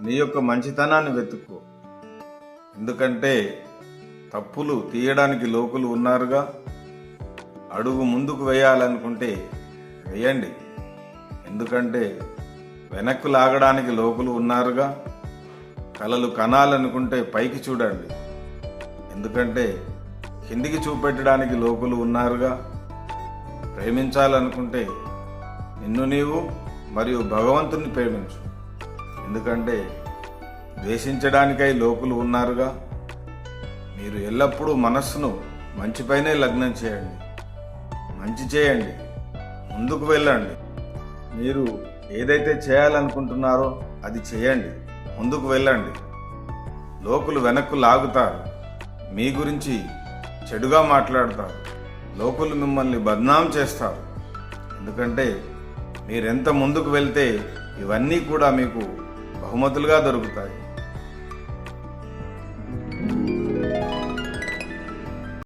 నీ యొక్క మంచితనాన్ని వెతుక్కో. ఎందుకంటే తప్పులు తీయడానికి లోకులు ఉన్నారుగా. అడుగు ముందుకు వేయాలనుకుంటే వేయండి. ఎందుకంటే వెనక్కు లాగడానికి లోకులు ఉన్నారుగా. కలలు కనాలనుకుంటే పైకి చూడండి. ఎందుకంటే కిందికి చూపెట్టడానికి లోకులు ఉన్నారుగా. ప్రేమించాలనుకుంటే నిన్ను నీవు మరియు భగవంతుని ప్రేమించు. ఎందుకంటే ద్వేషించడానికై లోకులు ఉన్నారుగా. మీరు ఎల్లప్పుడూ మనస్సును మంచిపైనే లగ్నం చేయండి. మంచి చేయండి. ముందుకు వెళ్ళండి. మీరు ఏదైతే చేయాలనుకుంటున్నారో అది చేయండి. ముందుకు వెళ్ళండి. లోకులు వెనక్కు లాగుతారు. మీ గురించి చెడుగా మాట్లాడతారు. లోకులు మిమ్మల్ని బద్నాం చేస్తారు. ఎందుకంటే మీరెంత ముందుకు వెళ్తే ఇవన్నీ కూడా మీకు బహుమతులుగా దొరుకుతాయి.